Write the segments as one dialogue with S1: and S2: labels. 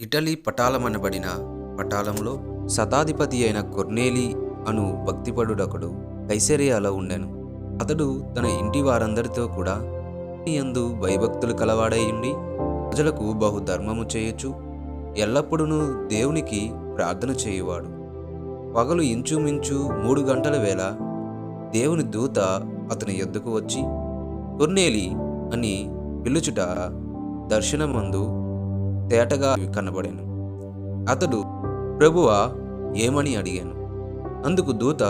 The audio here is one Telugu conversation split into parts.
S1: ఇటలీ పటాలమనబడిన పటాలంలో శతాధిపతి అయిన కొర్నేలి అను భక్తిపడుడొకడు కైసరియాలో ఉండెను. అతడు తన ఇంటి వారందరితో కూడా యందు భయభక్తులు కలవాడై ఉండి ప్రజలకు బహుధర్మము చేయొచ్చు ఎల్లప్పుడూ దేవునికి ప్రార్థన చేయువాడు. పగలు ఇంచుమించు మూడు గంటల వేళ దేవుని దూత అతని ఎద్దుకు వచ్చి కొర్నేలి అని పిలుచుట దర్శనమందు తేటగా కనబడాను. అతడు ప్రభువా ఏమని అడిగాను? అందుకు దూత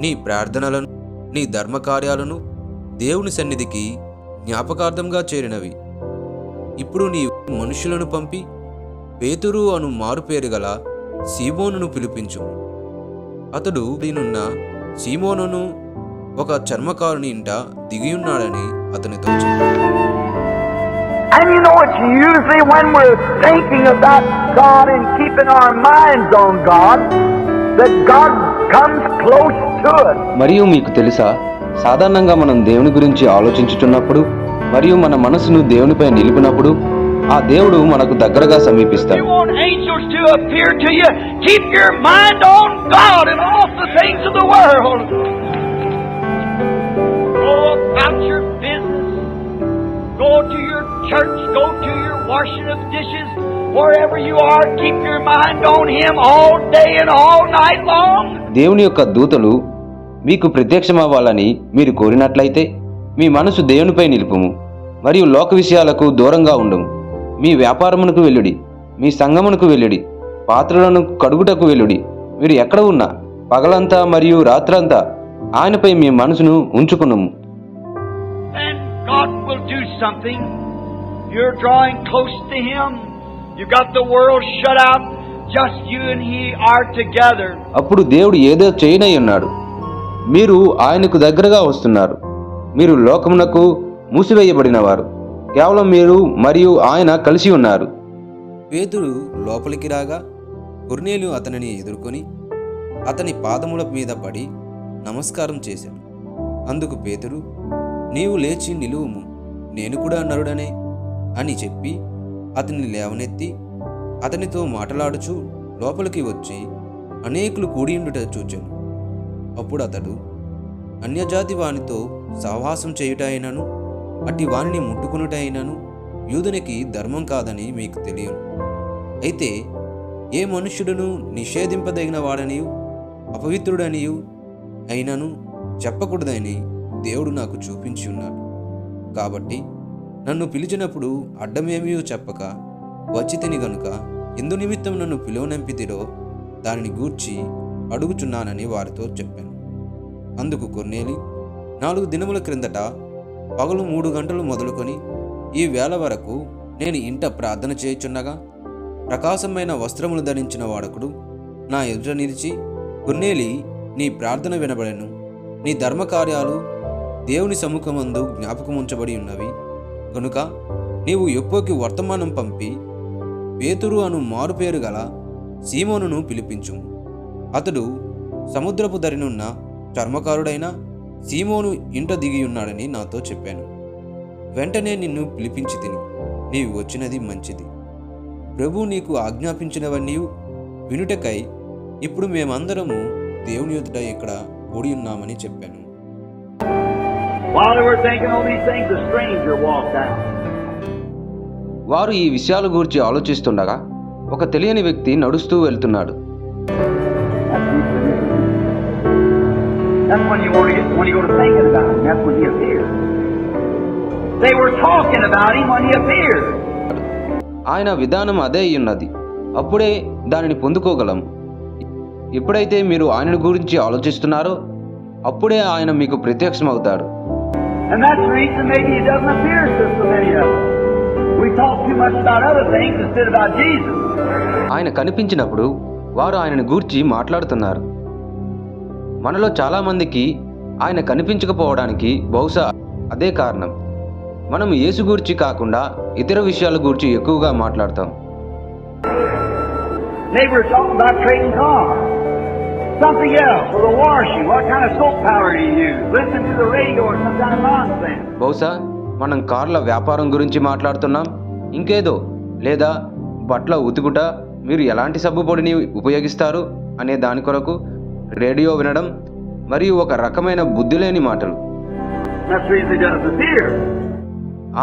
S1: నీ ప్రార్థనలను నీ ధర్మకార్యాలను దేవుని సన్నిధికి జ్ఞాపకార్థంగా చేరినవి. ఇప్పుడు నీ మనుషులను పంపి పేతురు అను మారుపేరు గల సీమోనును పిలిపించు. అతడు దీనున్న సీమోనును ఒక చర్మకారుని ఇంట దిగియున్నాడని అతనితో చెప్పాడు.
S2: And you know, it's usually when we're thinking about God and keeping our minds on God that God comes close to us.
S3: మరియు మీకు తెలుసా సాధారణంగా మనం దేవుని గురించి ఆలోచించుతున్నప్పుడు మరియు మన మనసును దేవునిపై నిలిపినప్పుడు ఆ దేవుడు మనకు దగ్గరగా
S4: You
S3: సమీపిస్తాడు
S4: washing of dishes. Wherever you are, keep your mind on Him all day and all night long.
S3: దేవుని యొక్క దూతలు మీకు ప్రత్యక్షమవ్వాలని మీరు కోరినట్లయితే మీ మనసు దేవునిపై నిలుపుము మరియు లోక విషయాలకు దూరంగా ఉండుము మీ వ్యాపారమునకు వెళ్ళుడి మీ సంగమునకు వెళ్ళుడి పాత్రలను కడుగుటకు వెళ్ళుడి మీరు ఎక్కడ ఉన్నా పగలంతా మరియు రాత్రంతా ఆయనపై మీ మనసును ఉంచుకున్నాము
S4: You're drawing close to Him. You got the world shut out. Just you and He are together.
S3: అప్పుడు దేవుడు ఏదో చేయనై ఉన్నాడు. మీరు ఆయనకు దగ్గరగా వస్తున్నారు. మీరు లోకమునకు మూసివేయబడినవారు. కేవలం మీరు మరియు ఆయన కలిసి ఉన్నారు.
S1: పేతురు లోపలికి రాగా కొర్నేలు అతనిని ఎదుర్కొని అతని పాదముల మీద పడి నమస్కారం చేశాడు. అందుకు పేతురు నీవు లేచి నిలువుము. నేను కూడా నరుడనే అని చెప్పి అతన్ని లేవనెత్తి అతనితో మాటలాడుచు లోపలికి వచ్చి అనేకులు కూడియుండుట చూచాను. అప్పుడు అతడు అన్యజాతి వానితో సహవాసం చేయుట అట్టి వానిని ముట్టుకునుటైనను యూదునికి ధర్మం కాదని మీకు తెలియను. అయితే ఏ మనుష్యుడును నిషేధింపదగిన వాడనియు అపవిత్రుడనియు అయినను చెప్పకూడదని దేవుడు నాకు చూపించి ఉన్నాడు. కాబట్టి నన్ను పిలిచినప్పుడు అడ్డమేమీ చెప్పక వచ్చితిని గనుక ఎందు నిమిత్తం నన్ను పిలువనంపితిరో దానిని గూర్చి అడుగుచున్నానని వారితో చెప్పాను. అందుకు కొన్నేలి నాలుగు దినముల క్రిందట పగలు మూడు గంటలు మొదలుకొని ఈ వేళ వరకు నేను ఇంట ప్రార్థన చేయుచున్నగా ప్రకాశమైన వస్త్రములు ధరించిన వాడకుడు నా ఎదుట నిలిచి కొన్నేలి నీ ప్రార్థన వినబడెను. నీ ధర్మకార్యాలు దేవుని సముఖమందు జ్ఞాపకముంచబడి ఉన్నవి. కనుక నీవు యొప్పోకి వర్తమానం పంపి పేతురు అను మారుపేరు గల సీమోనును పిలిపించు. అతడు సముద్రపు ధరినున్న చర్మకారుడైన సీమోను ఇంట దిగియున్నాడని నాతో చెప్పాను. వెంటనే నిన్ను పిలిపించి తిని. నీవు వచ్చినది మంచిది. ప్రభు నీకు ఆజ్ఞాపించినవన్నీ వినుటకై ఇప్పుడు మేమందరము దేవుని ఎదుట ఇక్కడ కూడి ఉన్నామని చెప్పాను.
S3: వారు ఈ విషయాల గురించి ఆలోచిస్తుండగా ఒక తెలియని వ్యక్తి నడుస్తూ వెళ్తున్నాడు. ఆయన విధానం అదే అయి ఉన్నది అప్పుడే దానిని పొందుకోగలం. ఎప్పుడైతే మీరు ఆయన గురించి ఆలోచిస్తున్నారో అప్పుడే ఆయన మీకు ప్రత్యక్షమవుతాడు.
S2: అవుతాడు And that's the reason maybe he doesn't appear to so many of us.
S3: ఆయన కనిపించినప్పుడు వారు ఆయనను గూర్చి మాట్లాడుతున్నారు. మనలో చాలామందికి ఆయన కనిపించకపోవడానికి బహుశా అదే కారణం. మనం యేసు గూర్చి కాకుండా ఇతర విషయాల గురించి ఎక్కువగా మాట్లాడతాం.
S2: Something else for the washing. What kind of soap powder do you use? Listen to the radio or some kind of nonsense.
S3: బహుశా మనం కార్ల వ్యాపారం గురించి మాట్లాడుతున్నాం ఇంకేదో లేదా
S1: బట్టల ఉతుకుట మీరు ఎలాంటి సబ్బు పొడిని ఉపయోగిస్తారు అనే దాని కొరకు రేడియో వినడం మరియు ఒక రకమైన బుద్ధి లేని మాటలు.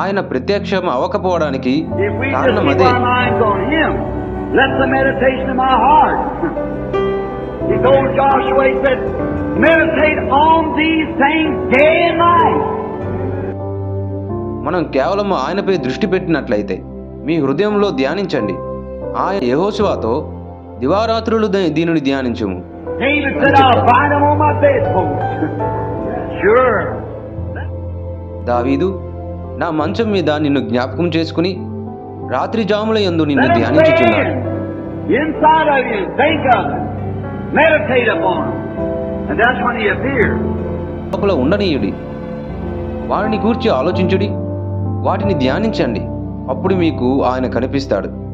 S1: ఆయన ప్రత్యక్షం అవ్వకపోవడానికి కారణం అదే
S3: is old Joshua said, Meditate on these things day and night.
S1: మనం కేవలం ఆయనపై దృష్టి పెట్టినట్లయితే మీ హృదయంలో ధ్యానించండి. ఆయన యహోశివాతో దివారాత్రులు దీనిని ధ్యానించము. దావీదు నా మంచం మీద నిన్ను జ్ఞాపకం చేసుకుని రాత్రి జాముల ఎందు నిన్ను
S3: ధ్యానించుచున్నాను. Meditate upon them. And that's when He
S1: లోపల ఉండనీయుడి. వారిని గూర్చి ఆలోచించుడి. వాటిని ధ్యానించండి. అప్పుడు మీకు ఆయన కనిపిస్తాడు.